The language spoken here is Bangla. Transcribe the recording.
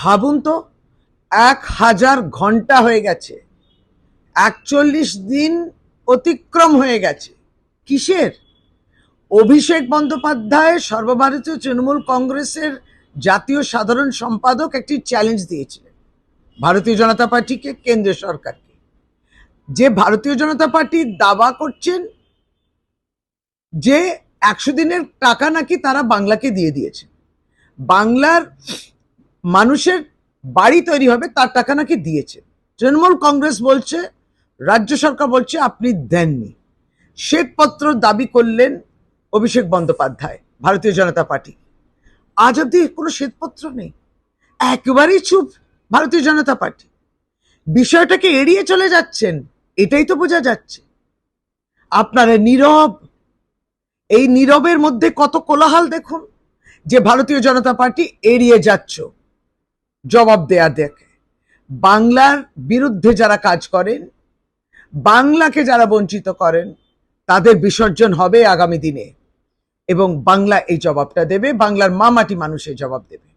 ভাবুন তো, এক হাজার ঘণ্টা হয়ে গেছে। একচল্লিশ দিন অতিক্রম হয়ে গেছে। কিসের? অভিষেক বন্দ্যোপাধ্যায় সর্বভারতীয় তৃণমূল কংগ্রেসের জাতীয় সাধারণ সম্পাদক একটি চ্যালেঞ্জ দিয়েছিলেন ভারতীয় জনতা পার্টিকে, কেন্দ্রীয় সরকারকে। যে ভারতীয় জনতা পার্টি দাবা করছেন, যে একশো দিনের টাকা নাকি তারা বাংলাকে দিয়ে দিয়েছে বাংলার মানুষের বাড়ি তৈরি হবে, তার টাকা নাকি দিয়েছে। তৃণমূল কংগ্রেস বলছে, রাজ্য সরকার বলছে, আপনি দেননি। শ্বেতপত্র দাবি করলেন অভিষেক বন্দ্যোপাধ্যায়, ভারতীয় জনতা পার্টি। আজ অব্দি কোনো শ্বেতপত্র নেই। একেবারেই চুপ, ভারতীয় জনতা পার্টি। বিষয়টাকে এড়িয়ে চলে যাচ্ছেন, এটাই তো বোঝা যাচ্ছে। আপনারা নীরব, এই নীরবের মধ্যে কত কোলাহল দেখুন, যে ভারতীয় জনতা পার্টি এড়িয়ে যাচ্ছ। জবাব দেয়া দেখে। বাংলার বিরুদ্ধে যারা কাজ করেন, বাংলাকে যারা বঞ্চিত করেন, তাদের বিসর্জন হবে আগামী দিনে। এবং বাংলা এই জবাবটা দেবে, বাংলার মামাটি মানুষ এই জবাব দেবে।